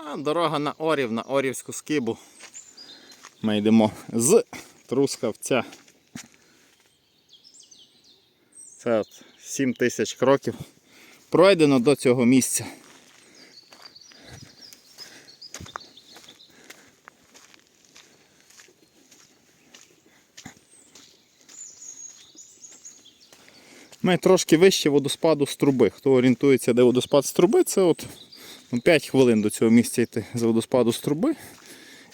А дорога на Орів, на Орівську скибу. Ми йдемо з Трускавця. Це от 7 тисяч кроків. Пройдено до цього місця. Ми трошки вище водоспаду з труби. Хто орієнтується, де водоспад з труби, це от ну, 5 хвилин до цього місця йти з водоспаду з труби.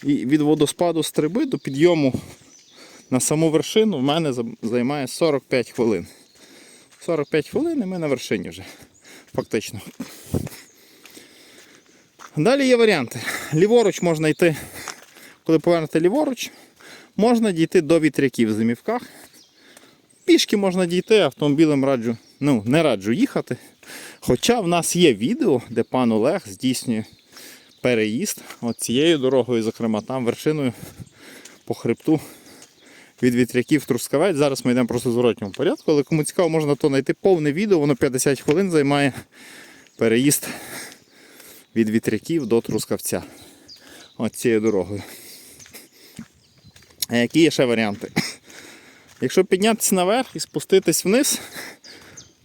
І від водоспаду з труби до підйому на саму вершину в мене займає 45 хвилин. 45 хвилин і ми на вершині вже. Фактично. Далі є варіанти. Ліворуч можна йти, коли повернете ліворуч, можна дійти до вітряків в зимівках. Пішки можна дійти, автомобілем раджу, ну, не раджу їхати. Хоча в нас є відео, де пан Олег здійснює переїзд цією дорогою, зокрема, там вершиною по хребту від вітряків Трускавець. Зараз ми йдемо просто в зворотньому порядку, але кому цікаво, можна то знайти повне відео, воно 50 хвилин займає переїзд від вітряків до Трускавця. От цією дорогою. А які є ще варіанти? Якщо піднятися наверх і спуститись вниз,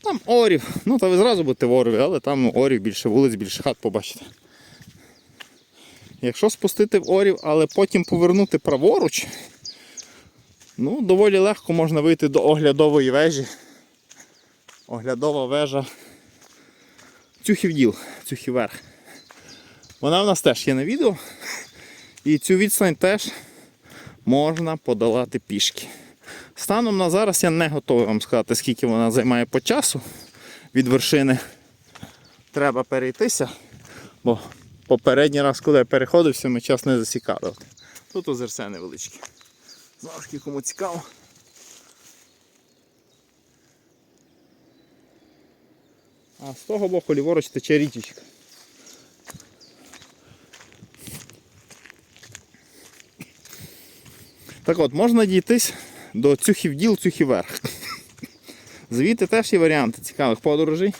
там орів. Ну, то ви зразу будете в Орві, але там ну, орів більше вулиць, більше хат побачите. Якщо спустити в орів, але потім повернути праворуч, ну, доволі легко можна вийти до оглядової вежі. Оглядова вежа Цюхівділ, Цюхіверх. Вона в нас теж є на відео. І цю відстань теж можна подолати пішки. Станом на зараз я не готовий вам сказати, скільки вона займає по часу від вершини. Треба перейтися, бо попередній раз, коли я переходився, ми час не засікали. Тут озерце невеличке. Ж кому цікаво. А з того боку ліворуч тече річечка. Так от, можна дійтись до цюхів діл, цюхів верх. Звідти теж є варіанти цікавих подорожей.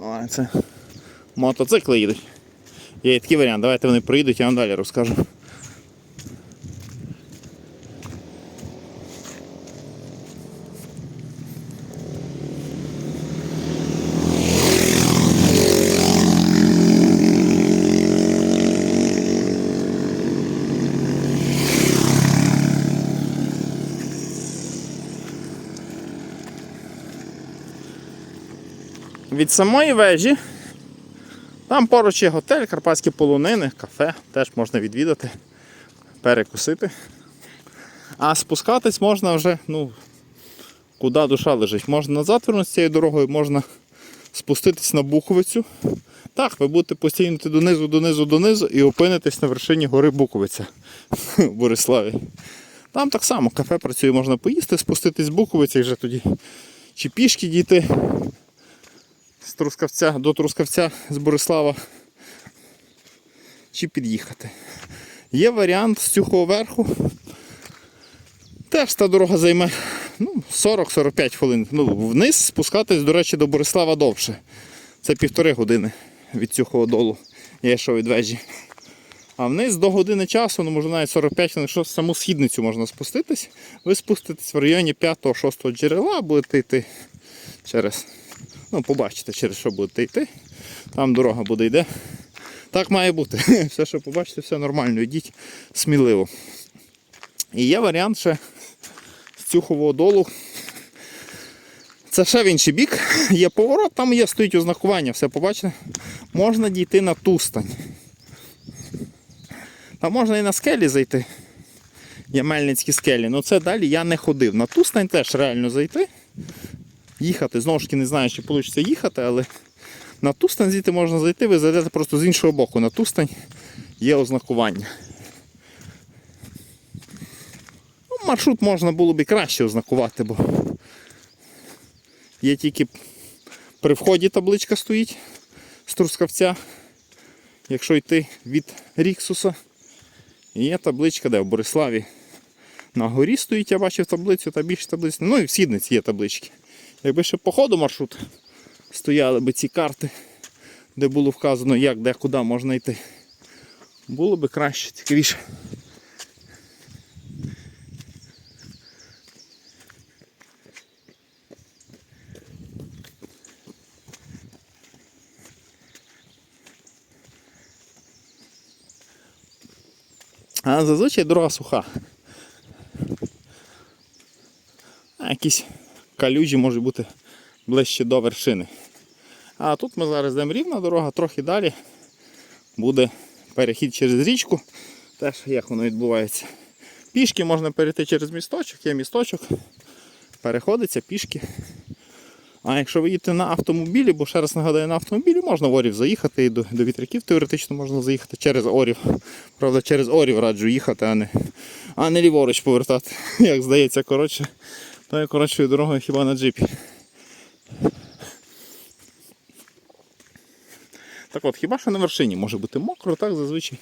О, це мотоцикли їдуть. Є такий варіант, давайте вони проїдуть, я вам далі розкажу. Від самої вежі там поруч є готель, карпатські полонини, кафе, теж можна відвідати, перекусити. А спускатись можна вже, ну, куди душа лежить. Можна назад вернутися цією дорогою, можна спуститись на Буковицю. Так, ви будете постійно донизу, донизу, донизу і опинитесь на вершині гори Буковиця в Бориславі. Там так само кафе працює, можна поїсти, спуститись з Буковиці вже тоді чи пішки дійти з Трускавця до Трускавця з Борислава чи під'їхати. Є варіант з цього верху. Теж та дорога займе ну, 40-45 хвилин. Ну, вниз спускатись, до речі, до Борислава довше. Це півтори години від цього долу. Я йшов від вежі. А вниз до години часу, ну може навіть 45 хвилин, якщо саму східницю можна спуститись, ви спуститесь в районі 5-6 джерела, будете йти через Ну, побачите, через що будете йти. Там дорога буде йде. Так має бути. Все, що побачите, все нормально. Йдіть сміливо. І є варіант ще з Цюхового долу. Це ще в інший бік. Є поворот, там є стоїть ознакування, все побачите. Можна дійти на тустань. Там можна і на скелі зайти. Є мельницькі скелі. але це далі я не ходив. На тустань теж реально зайти їхати. Знову ж таки не знаю, чи вийде їхати, але на Тустань звідти можна зайти, ви зайдете просто з іншого боку. На Тустань є ознакування. Ну, маршрут можна було б і краще ознакувати, бо є тільки при вході табличка стоїть з Трускавця. Якщо йти від Ріксуса, є табличка, де в Бориславі. На горі стоїть, я бачив таблицю, та більше таблиць. Ну і в Сідниці є таблички. Якби ще по ходу маршрут стояли би ці карти, де було вказано, як, де, куди можна йти. Було би краще, цікавіше. А зазвичай дорога суха. А якісь калюжі можуть бути ближче до вершини. А тут ми зараз йдемо рівна дорога, трохи далі буде перехід через річку. Теж як воно відбувається. Пішки можна перейти через місточок, є місточок, переходиться пішки. А якщо ви їдете на автомобілі, бо ще раз нагадаю, на автомобілі можна в Орів заїхати і до, до вітряків теоретично можна заїхати через Орів. Правда, через Орів раджу їхати, а не, а не ліворуч повертати. Як здається, коротше, я коротшою дорогою хіба на джипі. Так от, хіба що на вершині може бути мокро, так зазвичай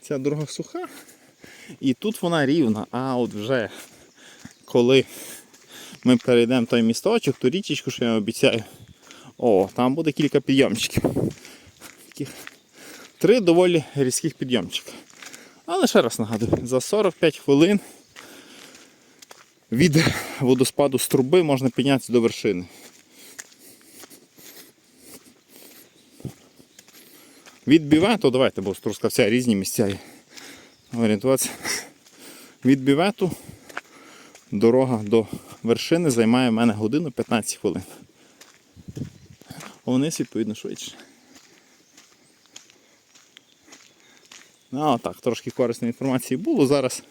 ця дорога суха. І тут вона рівна, а от вже коли ми перейдемо той місточок, ту річечку, що я обіцяю. О, там буде кілька підйомчиків. Таких три доволі різких підйомчика. Але ще раз нагадую, за 45 хвилин від водоспаду з труби можна піднятися до вершини. Від бівету, давайте, бо з Трускавця різні місця є. Орієнтуватися. Від бівету дорога до вершини займає в мене годину 15 хвилин. Вниз, відповідно, швидше. Ну, так, трошки корисної інформації було. Зараз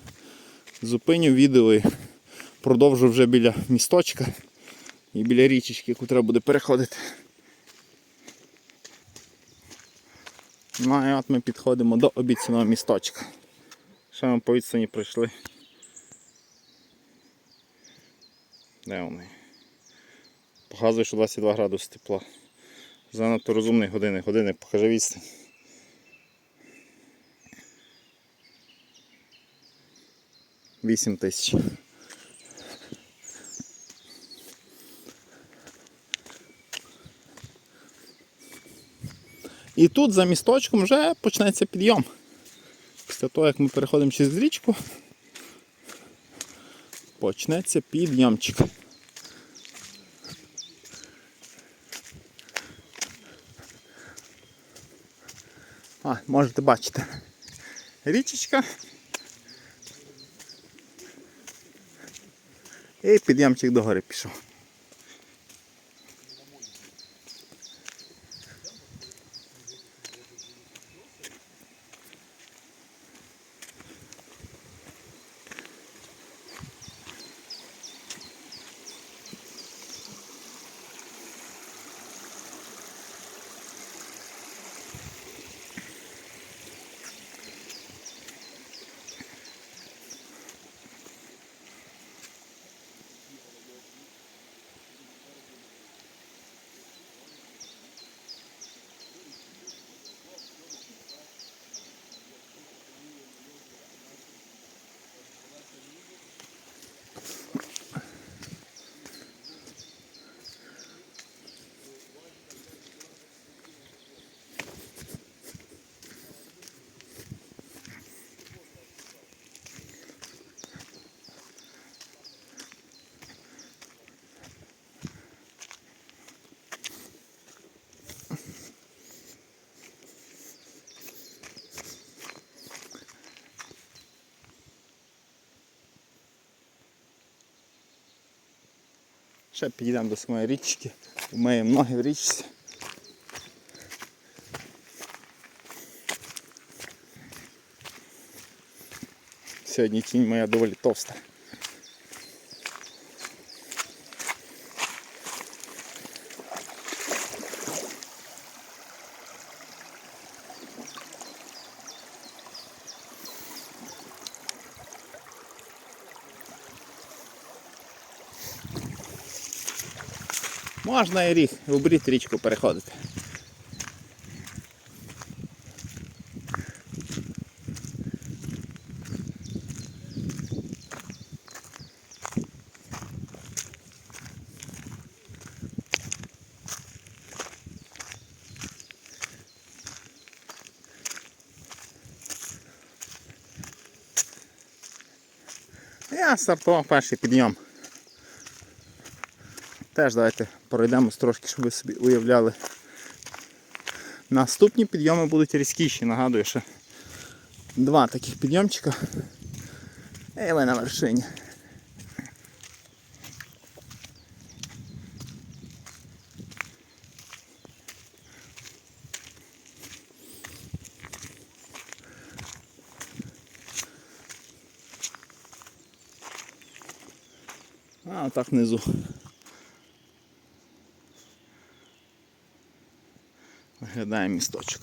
зупиню відео і продовжу вже біля місточка і біля річечки, яку треба буде переходити. Ну і от ми підходимо до обіцяного місточка. Ще ми по відстані прийшли. Де вони? Показує, що 22 градуси тепла. Занадто розумний годинник. Годинник, покажи відстань. Вісім тисяч. І тут за місточком вже почнеться підйом. Після того, як ми переходимо через річку, почнеться підйомчик. А, можете бачити. Річечка. І підйомчик догори пішов. Ще підійдемо до самої річки, вмиємо ноги в річці. Сьогодні тінь моя доволі товста. Можна і ріг, обрід річку переходити. Я сапо перший підйом. Теж давайте пройдемось трошки, щоб ви собі уявляли. Наступні підйоми будуть різкіші, нагадую, що два таких підйомчика. І ви на вершині. А, так внизу. Виглядає місточок.